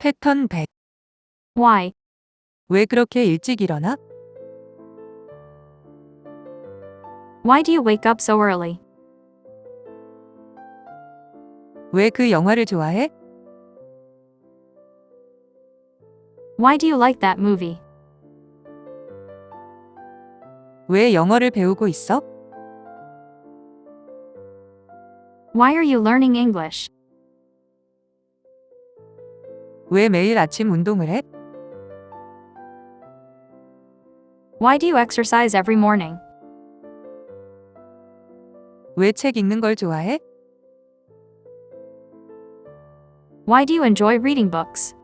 패턴 100. Why? 왜 그렇게 일찍 일어나? Why do you wake up so early? 왜 그 영화를 좋아해? Why do you like that movie? 왜 영어를 배우고 있어? Why are you learning English? 왜 매일 아침 운동을 해? Why do you exercise every morning? 왜 책 읽는 걸 좋아해? Why do you enjoy reading books?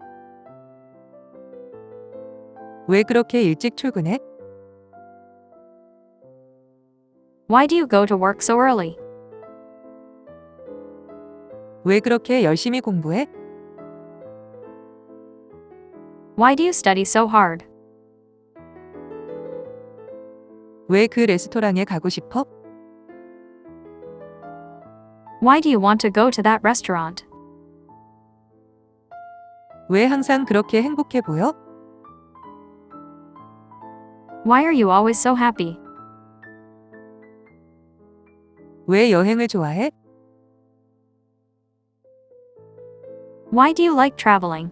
왜 그렇게 일찍 출근해? Why do you go to work so early? 왜 그렇게 열심히 공부해? Why do you study so hard? 왜 그 레스토랑에 가고 싶어? Why do you want to go to that restaurant? 왜 항상 그렇게 행복해 보여? Why are you always so happy? 왜 여행을 좋아해? Why do you like traveling?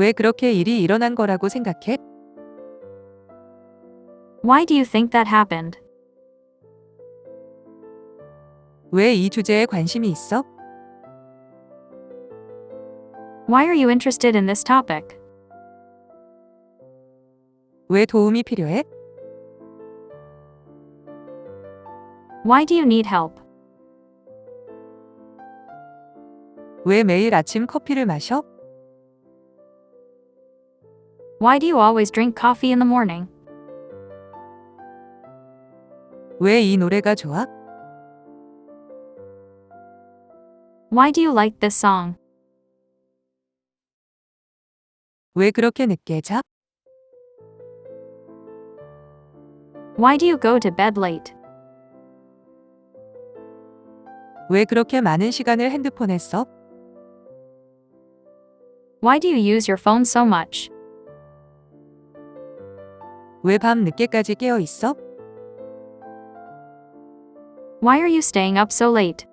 왜 그렇게 일이 일어난 거라고 생각해? Why do you think that happened? 왜 이 주제에 관심이 있어? Why are you interested in this topic? 왜 도움이 필요해? Why do you need help? 왜 매일 아침 커피를 마셔? Why do you always drink coffee in the morning? 왜 이 노래가 좋아? Why do you like this song? 왜 그렇게 늦게 자? Why do you go to bed late? 왜 그렇게 많은 시간을 핸드폰에 써? Why do you use your phone so much? 왜 밤 늦게까지 깨어 있어? Why are you staying up so late?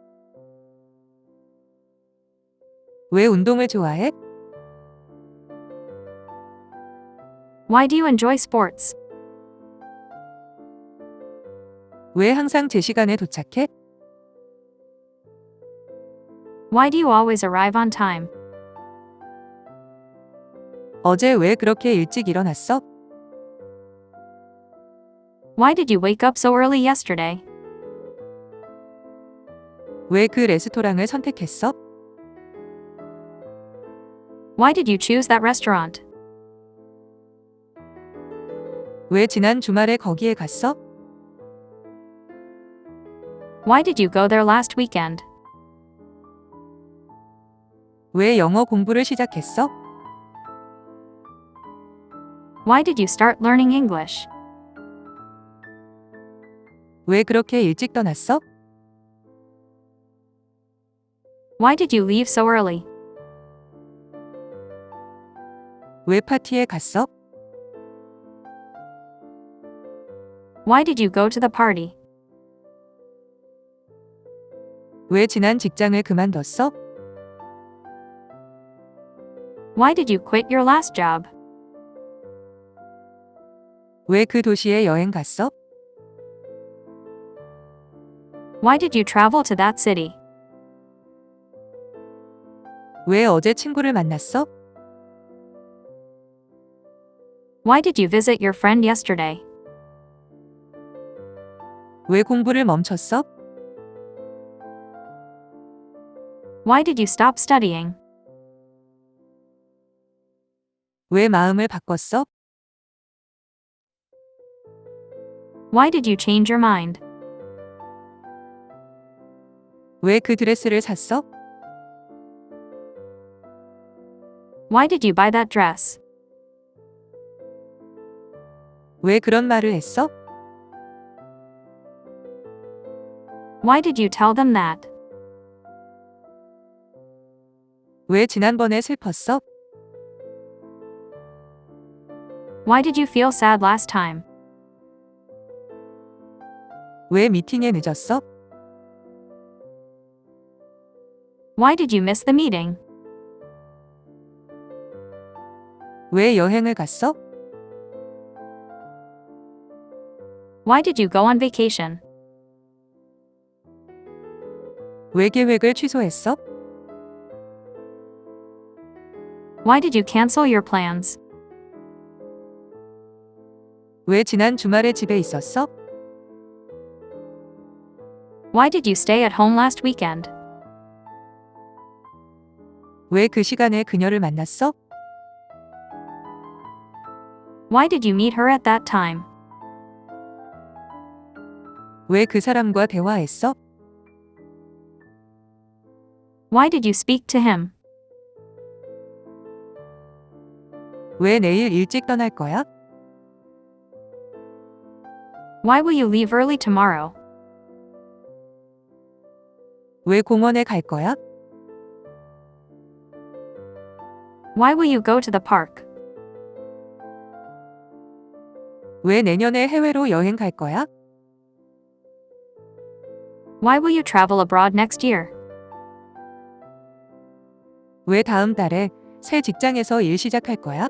왜 운동을 좋아해? Why do you enjoy sports? 왜 항상 제 시간에 도착해? Why do you always arrive on time? 어제 왜 그렇게 일찍 일어났어? Why did you wake up so early yesterday? 왜 그 레스토랑을 선택했어? Why did you choose that restaurant? 왜 지난 주말에 거기에 갔어? Why did you go there last weekend? 왜 영어 공부를 시작했어? Why did you start learning English? 왜 그렇게 일찍 떠났어? Why did you leave so early? 왜 파티에 갔어? Why did you go to the party? 왜 지난 직장을 그만뒀어? Why did you quit your last job? 왜 그 도시에 여행 갔어? Why did you travel to that city? 왜 어제 친구를 만났어? Why did you visit your friend yesterday? 왜 공부를 멈췄어? Why did you stop studying? 왜 마음을 바꿨어? Why did you change your mind? 왜 그 드레스를 샀어? Why did you buy that dress? 왜 그런 말을 했어? Why did you tell them that? 왜 지난번에 슬펐어? Why did you feel sad last time? 왜 미팅에 늦었어? Why did you miss the meeting? 왜 여행을 갔어? Why did you go on vacation? 왜 계획을 취소했어? Why did you cancel your plans? 왜 지난 주말에 집에 있었어? Why did you stay at home last weekend? 왜 그 시간에 그녀를 만났어? Why did you meet her at that time? 왜 그 사람과 대화했어? Why did you speak to him? 왜 내일 일찍 떠날 거야? Why will you leave early tomorrow? 왜 공원에 갈 거야? Why will you go to the park? 왜 내년에 해외로 여행 갈 거야? Why will you travel abroad next year? 왜 다음 달에 새 직장에서 일 시작할 거야?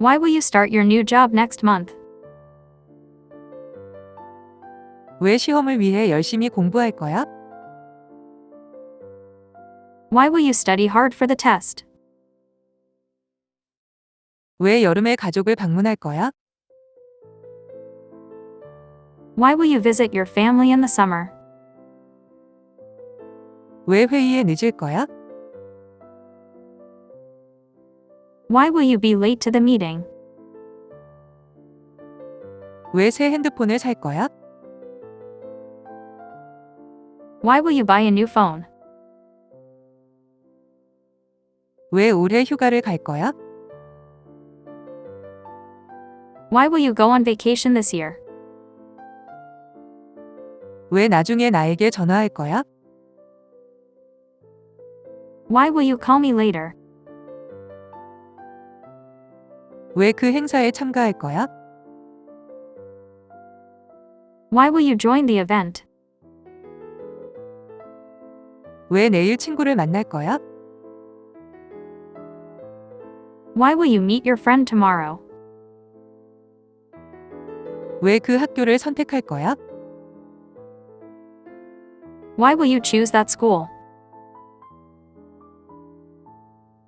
Why will you start your new job next month? 왜 시험을 위해 열심히 공부할 거야? Why will you study hard for the test? 왜 여름에 가족을 방문할 거야? Why will you visit your family in the summer? 왜 회의에 늦을 거야? Why will you be late to the meeting? 왜 새 핸드폰을 살 거야? Why will you buy a new phone? 왜 올해 휴가를 갈 거야? Why will you go on vacation this year? 왜 나중에 나에게 전화할 거야? Why will you call me later? 왜 그 행사에 참가할 거야? Why will you join the event? 왜 내일 친구를 만날 거야? Why will you meet your friend tomorrow? 왜 그 학교를 선택할 거야? Why will you choose that school?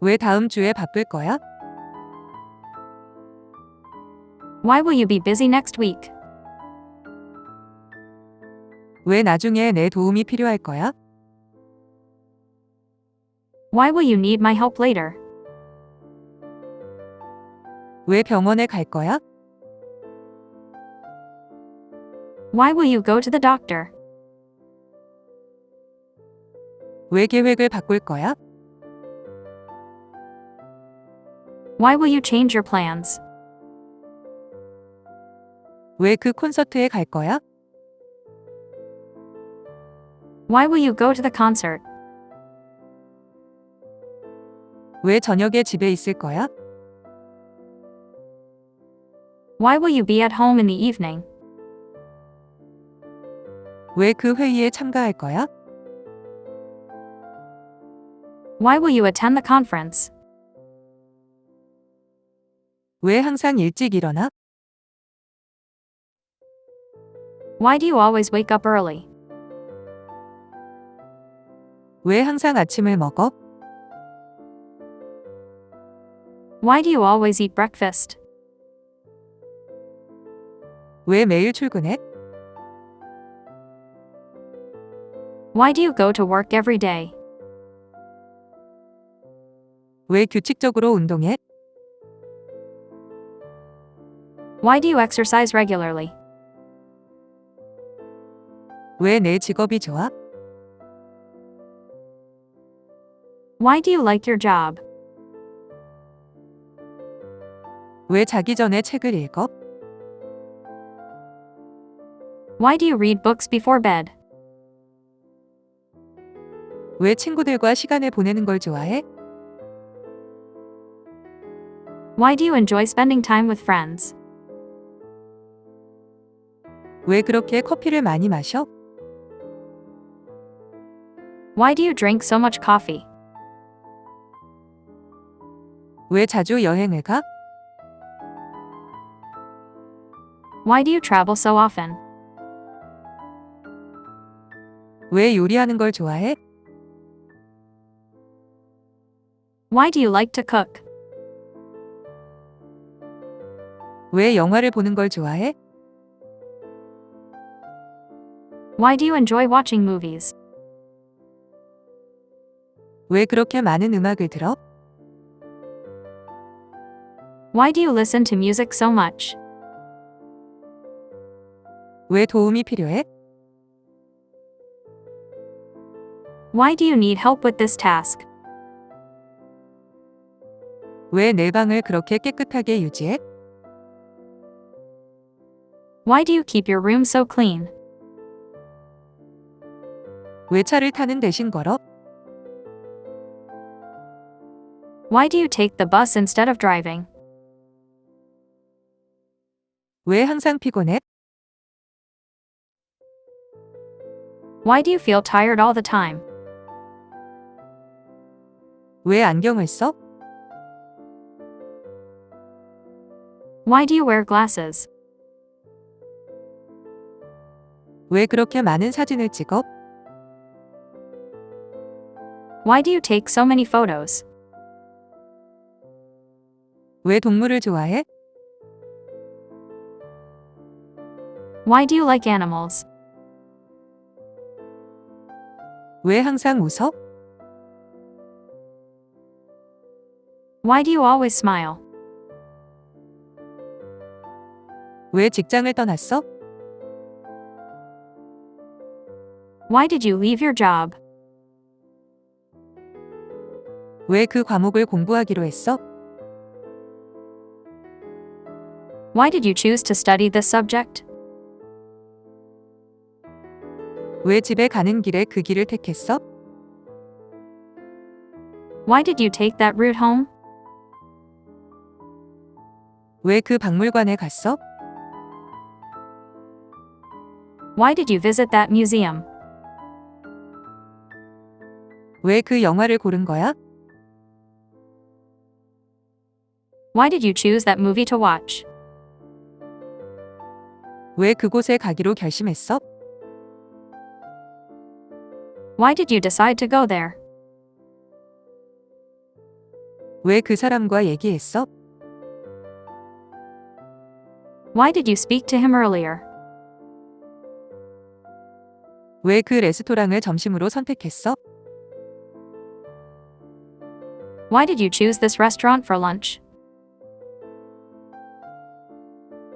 왜 다음 주에 바쁠 거야? Why will you be busy next week? 왜 나중에 내 도움이 필요할 거야? Why will you need my help later? 왜 병원에 갈 거야? Why will you go to the doctor? 왜 계획을 바꿀 거야? Why will you change your plans? 왜 그 콘서트에 갈 거야? Why will you go to the concert? 왜 저녁에 집에 있을 거야? Why will you be at home in the evening? 왜 그 회의에 참가할 거야? Why will you attend the conference? 왜 항상 일찍 일어나? Why do you always wake up early? 왜 항상 아침을 먹어? Why do you always eat breakfast? 왜 매일 출근해? Why do you go to work every day? 왜 규칙적으로 운동해? Why do you exercise regularly? 왜 내 직업이 좋아? Why do you like your job? 왜 자기 전에 책을 읽어? Why do you read books before bed? 왜 친구들과 시간을 보내는 걸 좋아해? Why do you enjoy spending time with friends? 왜 그렇게 커피를 많이 마셔? Why do you drink so much coffee? 왜 자주 여행을 가? Why do you travel so often? 왜 요리하는 걸 좋아해? Why do you like to cook? 왜 영화를 보는 걸 좋아해? Why do you enjoy watching movies? 왜 그렇게 많은 음악을 들어? Why do you listen to music so much? 왜 도움이 필요해? Why do you need help with this task? 왜 내 방을 그렇게 깨끗하게 유지해? Why do you keep your room so clean? 왜 차를 타는 대신 걸어? Why do you take the bus instead of driving? 왜 항상 피곤해? Why do you feel tired all the time? 왜 안경을 써? Why do you wear glasses? 왜 그렇게 많은 사진을 찍어? Why do you take so many photos? 왜 동물을 좋아해? Why do you like animals? 왜 항상 웃어? Why do you always smile? 왜 직장을 떠났어? Why did you leave your job? 왜 그 과목을 공부하기로 했어? Why did you choose to study this subject? 왜 집에 가는 길에 그 길을 택했어? Why did you take that route home? 왜 그 박물관에 갔어? Why did you visit that museum? 왜 그 영화를 고른 거야? Why did you choose that movie to watch? 왜 그곳에 가기로 결심했어? Why did you decide to go there? 왜 그 사람과 얘기했어? Why did you speak to him earlier? 왜 그 레스토랑을 점심으로 선택했어? Why did you choose this restaurant for lunch?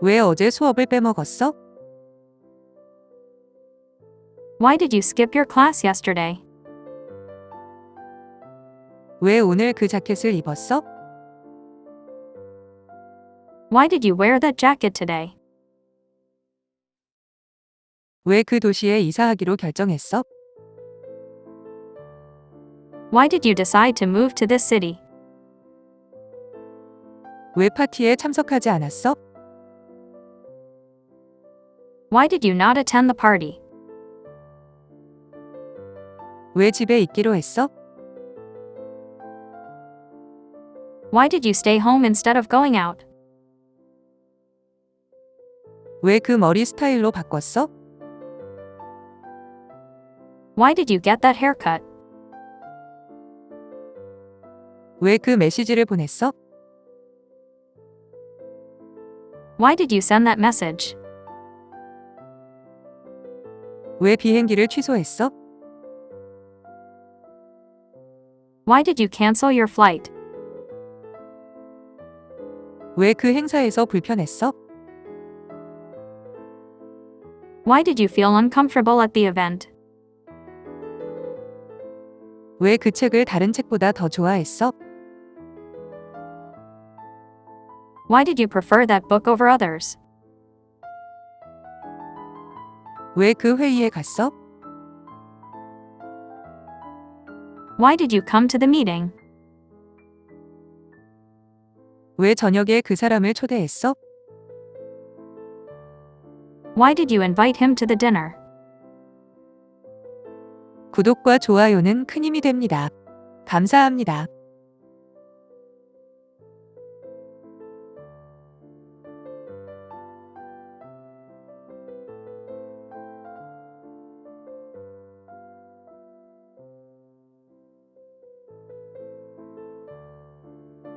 왜 어제 수업을 빼먹었어? Why did you skip your class yesterday? 왜 오늘 그 자켓을 입었어? Why did you wear that jacket today? 왜 그 도시에 이사하기로 결정했어? Why did you decide to move to this city? 왜 파티에 참석하지 않았어? Why did you not attend the party? 왜 집에 있기로 했어? Why did you stay home instead of going out? 왜 그 머리 스타일로 바꿨어? Why did you get that haircut? 왜 그 메시지를 보냈어? Why did you send that message? 왜 비행기를 취소했어? Why did you cancel your flight? 왜 그 행사에서 불편했어? Why did you feel uncomfortable at the event? 왜 그 책을 다른 책보다 더 좋아했어? Why did you prefer that book over others? 왜 그 회의에 갔어? Why did you come to the meeting? 왜 저녁에 그 사람을 초대했어? Why did you invite him to the dinner? 구독과 좋아요는 큰 힘이 됩니다. 감사합니다.